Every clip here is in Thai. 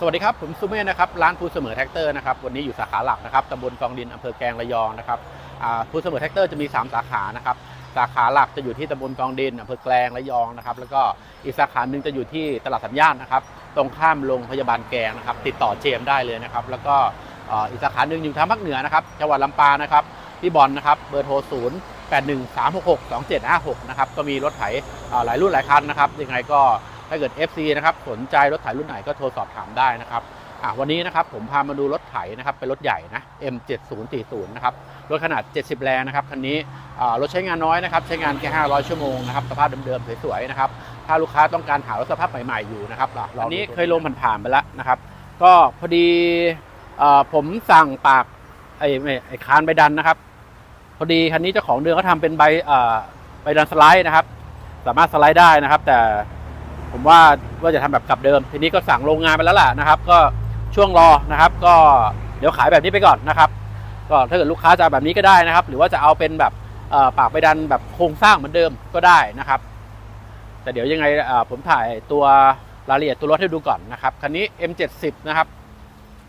สวัสดีครับ ผมซูเม่นะครับร้านภูเสมอแท็กเตอร์นะครับวันนี้อยู่สาขาหลักนะครับตำบลกองดินอำเภอแกลงระยองนะครับอ่าภูเสมอแท็กเตอร์จะมี 3 สาขานะครับสาขาหลักจะอยู่ที่ตำบลกองดินอำเภอแกลงระยองนะครับแล้วก็อีกสาขาหนึ่งจะอยู่ที่ตลาดสัญญาณนะครับตรงข้ามโรงพยาบาลแกลงนะครับติดต่อเจมได้เลยนะครับแล้วก็อีกสาขาหนึ่งอยู่ทางภาคเหนือนะครับจังหวัดลำปางนะครับที่บอลนะครับเบอร์โทรศูนย์แปดหนึ่งสามหกหกสองเจ็ดห้าหกนะครับก็มีรถไถหลายรุ่นหลายคันนะครับยังไงก็ ถ้าเกิด FC นะครับสนใจรถไถรุ่นไหนก็โทรสอบถามได้นะครับวันนี้นะครับผมพามาดูรถไถนะครับเป็นรถใหญ่นะ M7040 นะครับรถขนาด 70 แรงนะครับคันนี้รถใช้งานน้อยนะครับใช้งานแค่ 500 ชั่วโมงนะครับสภาพเดิมๆสวยๆนะครับถ้าลูกค้าต้องการหารถสภาพใหม่ๆอยู่นะครับอันนี้เคยลงผ่านๆไปแล้วนะครับ ก็พอดีผมสั่งปากไอ้ไอ้คานใบดันนะครับ พอดีคันนี้เจ้าของเดิมเขาทำเป็นใบใบดันสไลด์นะครับ สามารถสไลด์ได้นะครับ แต่ ผมว่าว่าจะทำแบบกลับเดิม ทีนี้ก็สั่งโรงงานไปแล้วล่ะนะครับ ก็ช่วงรอนะครับ ก็เดี๋ยวขายแบบนี้ไปก่อนนะครับ ก็ถ้าเกิดลูกค้าจะแบบนี้ก็ได้นะครับ หรือว่าจะเอาเป็นแบบปากใบดันแบบโครงสร้างเหมือนเดิมก็ได้นะครับ แต่เดี๋ยวยังไงผมถ่ายตัวรายละเอียดตัวรถให้ดูก่อนนะครับคันนี้ M70 นะครับ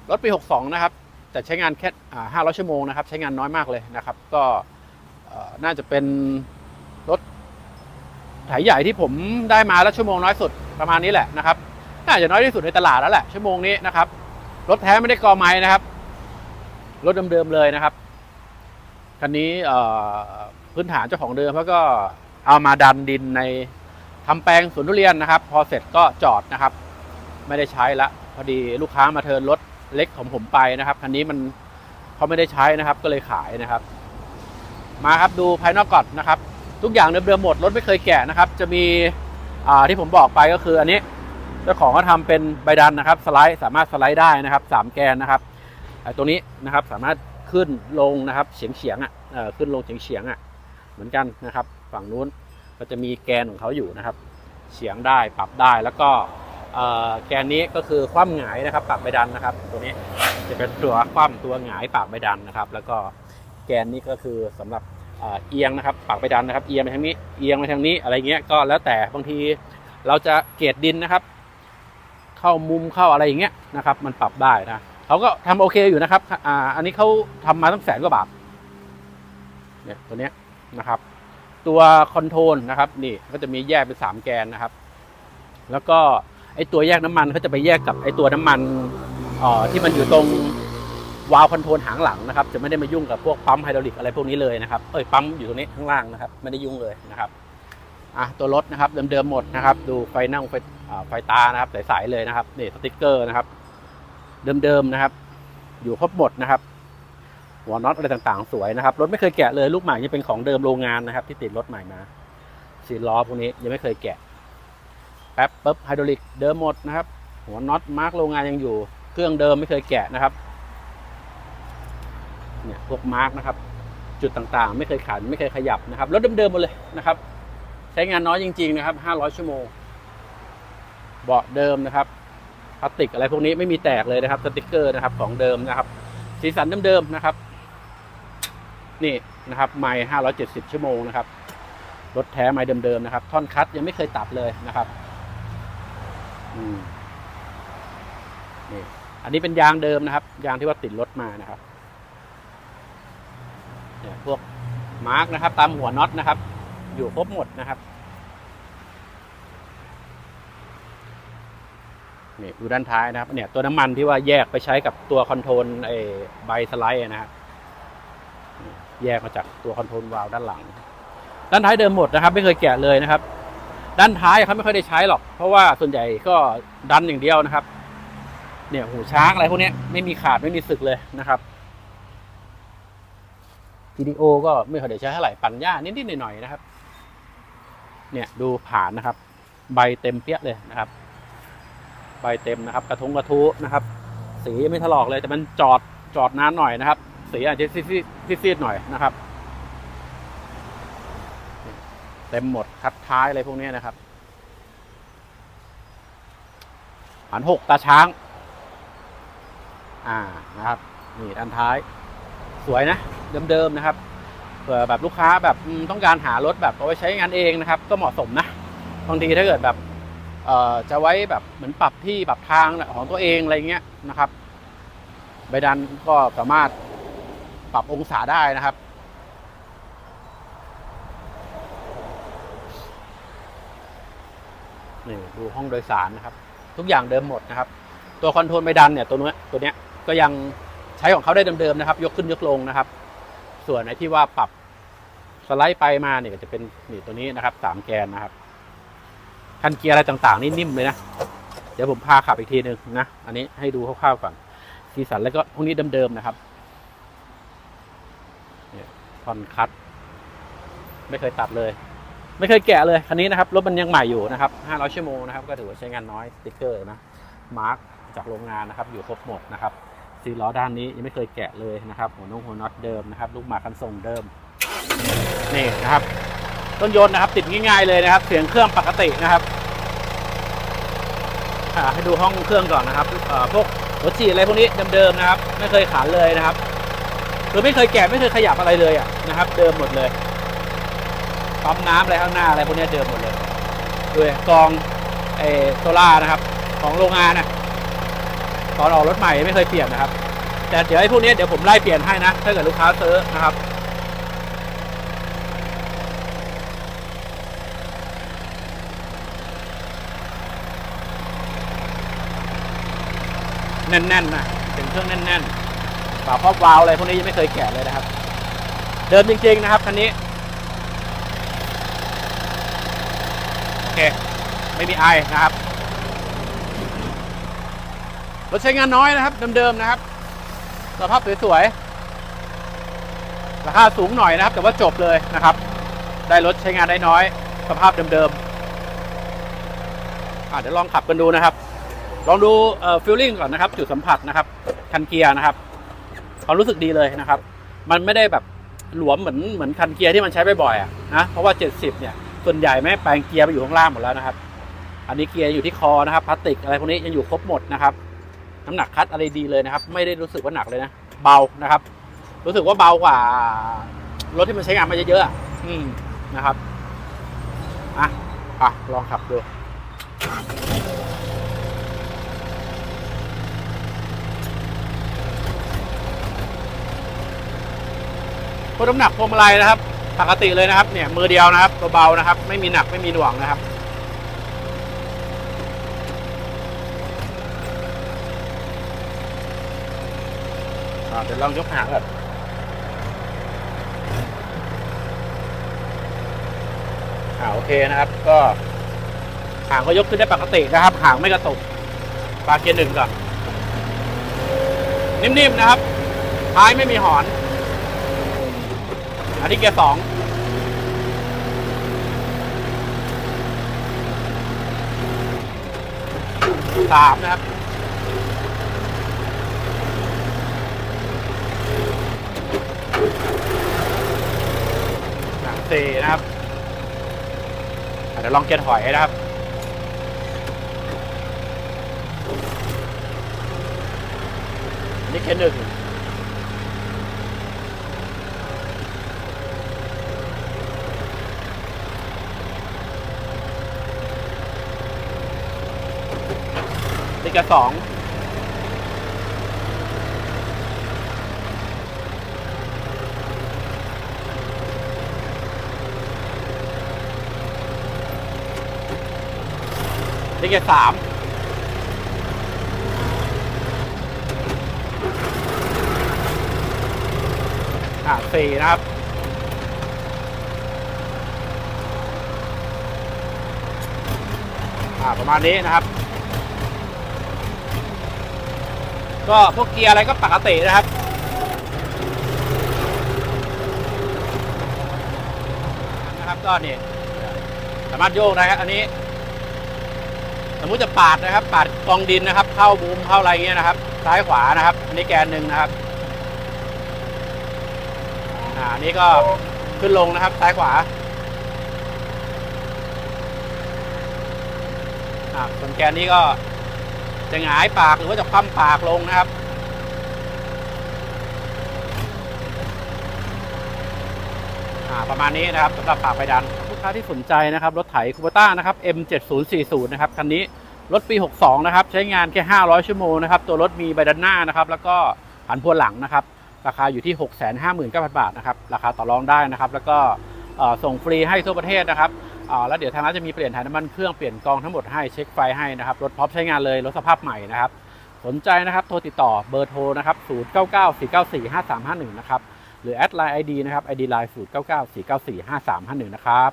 รถปี 62 นะครับ แต่ใช้งานแค่ 500 ชั่วโมงนะครับ ใช้งานน้อยมากเลยนะครับ ก็น่าจะเป็น ไถใหญ่ที่ผมได้มาแล้วชั่วโมงน้อยสุดประมาณนี้แหละนะครับน่าจะน้อยที่สุดในตลาดแล้วแหละชั่วโมงนี้นะครับรถแท้ไม่ได้กอไม้นะครับรถเดิมๆเลยนะครับคันนี้พื้นฐานเจ้าของเดิมเขาก็เอามาดันดินในทำแปลงสวนทุเรียนนะครับ พอเสร็จก็จอดนะครับ ไม่ได้ใช้ละพอดีลูกค้ามาเทินรถเล็กของผมไปนะครับคันนี้มันเขาไม่ได้ใช้นะครับ ก็เลยขายนะครับ มาครับดูภายนอกก่อนนะครับ ทุกอย่างเดิมๆหมดรถไม่เคยแกะนะครับ จะมีที่ผมบอกไปก็คืออันนี้เจ้าของก็ทำเป็นใบดันนะครับสไลด์สามารถสไลด์ได้นะครับสามแกนนะครับตัวนี้นะครับสามารถขึ้นลงนะครับเฉียงเฉียงอะขึ้นลงเฉียงเฉียงอะเหมือนกันนะครับ ฝั่งนู้นก็จะมีแกนของเขาอยู่นะครับเฉียงได้ปรับได้แล้วก็แกนนี้ก็คือคว่ำหงายนะครับปรับใบดันนะครับ ตัวนี้จะเป็นตัวคว่ำตัวหงายปรับใบดันนะครับ แล้วก็แกนนี้ก็คือสำหรับ เอียงนะครับปรับใบดันนะครับ เอียงไปทางนี้เอียงไปทางนี้อะไรเงี้ยก็แล้วแต่บางทีเราจะเกรดดินนะครับ เข้ามุมเข้าอะไรอย่างเงี้ยนะครับ มันปรับได้นะเขาก็ทำโอเคอยู่นะครับอ่าอันนี้เขาทำมาตั้งแสนกว่าบาทเนี่ยตัวเนี้ยนะครับ ตัวคอนโทรลนะครับ นี่ก็จะมีแยกเป็นสามแกนนะครับ แล้วก็ไอตัวแยกน้ำมันเขาจะไปแยกกับไอตัวน้ำมันอ่อที่มันอยู่ตรง วาล์วคอนโทรลหางหลังนะครับจะไม่ได้มายุ่งกับพวกปั๊มไฮดรอลิกอะไรพวกนี้เลยนะครับเอ้ยปั๊มอยู่ตรงนี้ข้างล่างนะครับไม่ได้ยุ่งเลยนะครับอะตัวรถนะครับเดิมๆหมดนะครับ ดูไฟนั่งไฟอ่าไฟตานะครับใสๆเลยนะครับนี่สติกเกอร์นะครับ เดิมๆนะครับ อยู่ครบหมดนะครับหัวน็อตอะไรต่างๆ สวยนะครับรถไม่เคยแกะเลยลูกใหม่ยังเป็นของเดิมโรงงานนะครับ ที่ติดรถใหม่มาสีล้อพวกนี้ยังไม่เคยแกะแป๊บปุ๊บไฮดรอลิกเดิมหมดนะครับ หัวน็อตมาร์กโรงงานยังอยู่ เครื่องเดิมไม่เคยแกะนะครับ เนี่ยพวกมาร์กนะครับ จุดต่างๆ ไม่เคยขาดไม่เคยขยับนะครับรถเดิมๆหมดเลยนะครับ ใช้งานน้อยจริง ๆ นะครับ 500 ชั่วโมง เบาะเดิมนะครับพลาสติกอะไรพวกนี้ไม่มีแตกเลยนะครับสติกเกอร์นะครับของเดิมนะครับ สีสันเดิมๆนะครับ นี่นะครับไมล์570 ชั่วโมงนะครับรถแท้ไมล์เดิมๆนะครับ ท่อนคัดยังไม่เคยตัดเลยนะครับอืมนี่อันนี้เป็นยางเดิมนะครับ ยางที่ว่าติดรถมานะครับ เนี่ยพวกมาร์กนะครับ ตามหัวน็อตนะครับ อยู่ครบหมดนะครับนี่ดูด้านท้ายนะครับเนี่ยตัวน้ำมันที่ว่าแยกไปใช้กับตัวคอนโทรลไอ้ใบสไลด์นะครับแยกมาจากตัวคอนโทรลวาล์วด้านหลัง ด้านท้ายเดิมหมดนะครับ ไม่เคยแกะเลยนะครับ ด้านท้ายเขาไม่ค่อยได้ใช้หรอก เพราะว่าส่วนใหญ่ก็ดันอย่างเดียวนะครับ เนี่ยหูช้างอะไรพวกนี้ไม่มีขาดไม่มีสึกเลยนะครับ PDO ก็ไม่ค่อยได้ใช้เท่าไหร่ปั่นหญ้านิดๆหน่อยๆนะครับ เนี่ยดูผ่านนะครับ ใบเต็มเปี้ยเลยนะครับ ใบเต็มนะครับ กระทงกระทูนะครับ สีไม่ถลอกเลยแต่มันจอดจอดนานหน่อยนะครับ สีอาจจะซีดๆหน่อยนะครับเต็มหมดคัดท้ายอะไรพวกนี้นะครับหันหกตาช้าง อ่านะครับ นี่ด้านท้าย สวยนะเดิมๆนะครับเผื่อแบบลูกค้าแบบต้องการหารถแบบเอาไว้ใช้งานเองนะครับ ก็เหมาะสมนะบางทีถ้าเกิดแบบจะไว้แบบเหมือนปรับที่ปรับทางของตัวเองอะไรเงี้ยนะครับใบดันก็สามารถปรับองศาได้นะครับนี่ดูห้องโดยสารนะครับ ทุกอย่างเดิมหมดนะครับ ตัวคอนโทรลใบดันเนี่ยตัวนี้ตัวเนี้ยก็ยัง ใช้ของเขาได้เดิมๆนะครับ ยกขึ้นยกลงนะครับ ส่วนไอ้ที่ว่าปรับสไลด์ไปมาเนี่ยก็จะเป็นนี่ตัวนี้นะครับสามแกนนะครับคันเกียร์อะไรต่างๆ นี่นิ่มเลยนะ เดี๋ยวผมพาขับอีกทีหนึ่งนะ อันนี้ให้ดูคร่าวๆก่อนสีสันแล้วก็พวกนี้เดิมๆนะครับเนี่ยคอนคัตไม่เคยตัดเลย ไม่เคยแกะเลยคันนี้นะครับรถมันยังใหม่อยู่นะครับ500ชั่วโมงนะครับ ก็ถือว่าใช้งานน้อยสติ๊กเกอร์นะมาร์กจากโรงงานนะครับ อยู่ครบหมดนะครับ ซีล้อด้านนี้ยังไม่เคยแกะเลยนะครับหัวน้องหัวน็อตเดิมนะครับ ลูกหมากคันส่งเดิมนี่นะครับ ต้นยนต์นะครับ ติดง่ายๆเลยนะครับ เสียงเครื่องปกตินะครับให้ดูห้องเครื่องก่อนนะครับเอ่อพวกหัวฉีดอะไรพวกนี้เดิมๆนะครับ ไม่เคยขานเลยนะครับคือไม่เคยแกะไม่เคยขยับอะไรเลยอะนะครับ เดิมหมดเลยปั๊มน้ำอะไรข้างหน้าอะไรพวกนี้เดิมหมดเลยด้วยกองไอโซล่านะครับ ของโรงงานนะ ตอนออกรถใหม่ไม่เคยเปลี่ยนนะครับ แต่เดี๋ยวไอ้พวกนี้เดี๋ยวผมไล่เปลี่ยนให้นะ ถ้าเกิดลูกค้าซื้อนะครับแน่นๆนะเป็นเครื่องแน่นๆฝาครอบวาล์วอะไรพวกนี้ยังไม่เคยแกะเลยนะครับ เดิมจริงๆนะครับคันนี้ โอเค ไม่มีไอนะครับ รถใช้งานน้อยนะครับ เดิมๆนะครับสภาพสวยๆราคาสูงหน่อยนะครับ แต่ว่าจบเลยนะครับ ได้รถใช้งานได้น้อย สภาพเดิมๆอะเดี๋ยวลองขับกันดูนะครับ ลองดูเอ่อฟิลลิ่งก่อนนะครับ จุดสัมผัสนะครับ คันเกียร์นะครับความรู้สึกดีเลยนะครับ มันไม่ได้แบบหลวมเหมือนเหมือนคันเกียร์ที่มันใช้บ่อยๆอะนะเพราะว่า 70 เนี่ย ส่วนใหญ่แม่แปลงเกียร์ไปอยู่ข้างล่างหมดแล้วนะครับ อันนี้เกียร์อยู่ที่คอนะครับพลาสติกอะไรพวกนี้ยังอยู่ครบหมดนะครับ น้ำหนักคัดอะไรดีเลยนะครับ ไม่ได้รู้สึกว่าหนักเลยนะ เบานะครับ รู้สึกว่าเบากว่ารถที่มันใช้งานมาเยอะๆอะอืมนะครับอะอะลองขับดูพวกน้ำหนักพวงมาลัยนะครับ ปกติเลยนะครับ เนี่ยมือเดียวนะครับเบาๆนะครับ ไม่มีหนักไม่มีหน่วงนะครับ เดี๋ยวลองยกหางก่อนอ่าโอเคนะครับ ก็หางก็ยกขึ้นได้ปกตินะครับ หางไม่กระตุกปลาเกียร์หนึ่งก่อนนิ่มๆนะครับ ท้ายไม่มีหอน อันนี้เกียร์สองสามนะครับ สี่นะครับเดี๋ยวลองเกียร์ถอยนะครับนี่เกียร์หนึ่งนี่กระสอง นี่กระสามอ่าสี่นะครับอ่าประมาณนี้นะครับ ก็พวกเกียร์อะไรก็ปกตินะครับนะครับก็นี่สามารถโยกได้ครับอันนี้ สมมุติจะปาดนะครับ ปาดกองดินนะครับ เข้าบูมเข้าอะไรเงี้ยนะครับ ซ้ายขวานะครับ อันนี้แกนหนึ่งนะครับ อ่าอันนี้ก็ขึ้นลงนะครับ ซ้ายขวาอ่าส่วนแกนนี้ก็จะหงายปากหรือว่าจะคว่ำปากลงนะครับอ่าประมาณนี้นะครับสำหรับปากไฟดัน กกค้าที่สนใจนะครับ รถไถคูปต้านะครับ M7040 นะครับ คันนี้รถปี 62 นะครับ ใช้งานแค่ 500 ชั่วโมงนะครับ ตัวรถมีใบดันหน้านะครับ แล้วก็ผันพวนหลังนะครับ ราคาอยู่ที่ 659,000 บาทนะครับ ราคาต่อรองได้นะครับ แล้วก็ส่งฟรีให้ทั่วประเทศนะครับแล้วเดี๋ยวทางร้านจะมีเปลี่ยนถ่ายน้ำมันเครื่องเปลี่ยนกองทั้งหมดให้เช็คไฟให้นะครับ รถพร้อมใช้งานเลยรถสภาพใหม่นะครับ สนใจนะครับโทรติดต่อเบอร์โทรนะครับ0994945351 นะครับ หรือแอดไลน์ ID นะครับ ID ไลน์0994945351 นะครับ